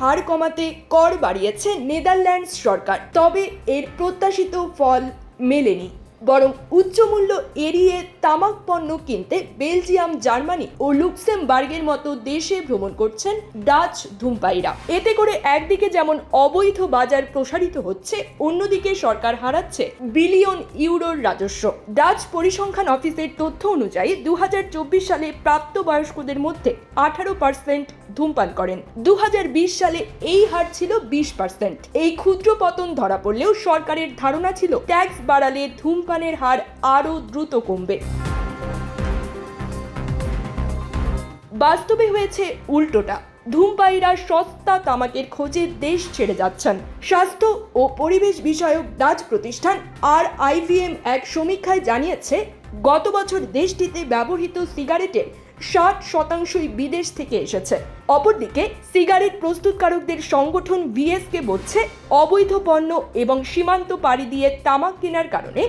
হার কমাতে কর বাড়িয়েছে নেদারল্যান্ডস সরকার। তবে এর প্রত্যাশিত ফল মেলেনি। বরং উচ্চমূল্য এড়িয়ে তামাক পণ্য কিনতে বেলজিয়াম, জার্মানি ও লুক্সেমবার্গের মতো দেশে ভ্রমণ করছেন ডাচ ধূমপাইরা এতে করে একদিকে যেমন অবৈধ বাজার প্রসারিত হচ্ছে, অন্যদিকে সরকার হারাচ্ছে বিলিয়ন ইউরোর রাজস্ব। ডাচ পরিসংখ্যান অফিসের তথ্য অনুযায়ী দু হাজার চব্বিশ সালে প্রাপ্তবয়স্কদের মধ্যে আঠারো পার্সেন্ট ধূমপান করেন। দু হাজার বিশ সালে এই হার ছিল বিশ পার্সেন্ট এই ক্ষুদ্র পতন ধরা পড়লেও সরকারের ধারণা ছিল, ট্যাক্স বাড়ালে ধূমপানের হার আরও দ্রুত কমবে। বাস্তবে হয়েছে উল্টোটা। ধূমপায়ীরা সস্তা তামাকের খোঁজে দেশ ছেড়ে যাচ্ছেন। স্বাস্থ্য ও পরিবেশ বিষয়ক ডাচ প্রতিষ্ঠান আর আইভিএম এক সমীক্ষায় জানিয়েছে, গত বছর দেশটিতে ব্যবহৃত সিগারেটের ষাট শতাংশই বিদেশ থেকে এসেছে। অপরদিকে, সিগারেট প্রস্তুতকারকদের সংগঠন ভিএসকে বলছে, অবৈধ পণ্য এবং সীমান্ত পাড়ি দিয়ে তামাক কেনার কারণে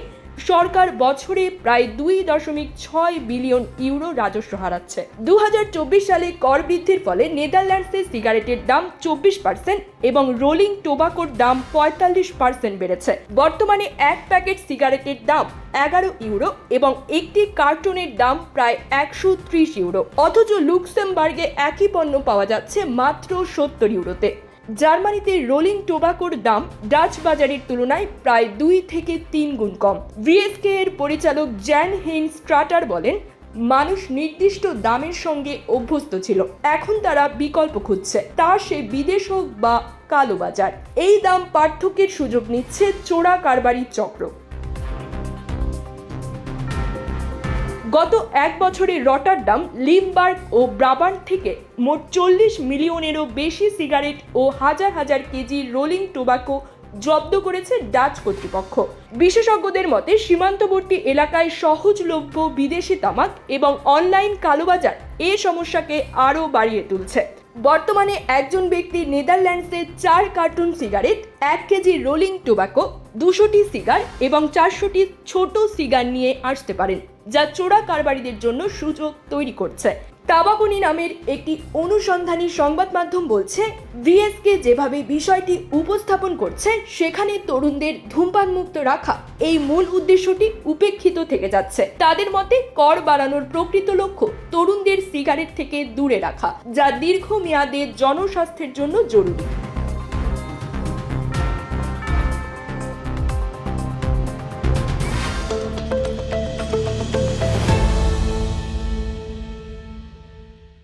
সরকার বছরে প্রায় দুই দশমিক ছয় বিলিয়ন ইউরো রাজস্ব হারাচ্ছে। দু হাজার চব্বিশ সালে কর বৃদ্ধির ফলে নেদারল্যান্ডসে সিগারেটের দাম চব্বিশ পার্সেন্ট এবং রোলিং টোবাকোর দাম পঁয়তাল্লিশ পার্সেন্ট বেড়েছে। বর্তমানে এক প্যাকেট সিগারেটের দাম এগারো ইউরো এবং একটি কার্টুনের দাম প্রায় একশো ত্রিশ ইউরো। অথচ লুক্সেমবার্গে একই পণ্য পাওয়া যাচ্ছে মাত্র সত্তর ইউরোতে। জার্মানিতে রোলিং টোবাকোর দাম ডাচ বাজারের তুলনায় প্রায় দুই থেকে তিন গুণ কম। ভিএসকে এর পরিচালক জ্যান হেইন স্ট্রাটার বলেন, মানুষ নির্দিষ্ট দামের সঙ্গে অভ্যস্ত ছিল। এখন তারা বিকল্প খুঁজছে। তা সে বিদেশ হোক বা কালো বাজার। এই দাম পার্থক্যের সুযোগ নিচ্ছে চোরা কারবারি চক্র। গত এক বছরে রটারডাম, লিমবার্গ ও ব্রাবান্ট থেকে মোট চল্লিশ মিলিয়নেরও বেশি সিগারেট ও হাজার হাজার কেজি রোলিং টোবাকো জব্দ করেছে ডাচ কর্তৃপক্ষ। বিশেষজ্ঞদের মতে, সীমান্তবর্তী এলাকায় সহজলভ্য বিদেশি তামাক এবং অনলাইন কালোবাজার এ সমস্যাকে আরও বাড়িয়ে তুলছে। বর্তমানে একজন ব্যক্তি নেদারল্যান্ডসে চার কার্টুন সিগারেট, এক কেজি রোলিং টোবাকো দুশোটি সিগার এবং চারশোটি ছোট সিগার নিয়ে আসতে পারেন, যা চোরা কারবারিদের জন্য সুযোগ তৈরি করছে। তাবাকুনি নামের একটি অনুসন্ধানী সংবাদ মাধ্যম বলছে ভিএসকে যেভাবে বিষয়টি উপস্থাপন করছে, সেখানে তরুণদের ধূমপান মুক্ত রাখা এই মূল উদ্দেশ্যটি উপেক্ষিত থেকে যাচ্ছে। তাদের মতে, কর বাড়ানোর প্রকৃত লক্ষ্য তরুণদের সিগারেট থেকে দূরে রাখা, যা দীর্ঘমেয়াদে জনস্বাস্থ্যের জন্য জরুরি।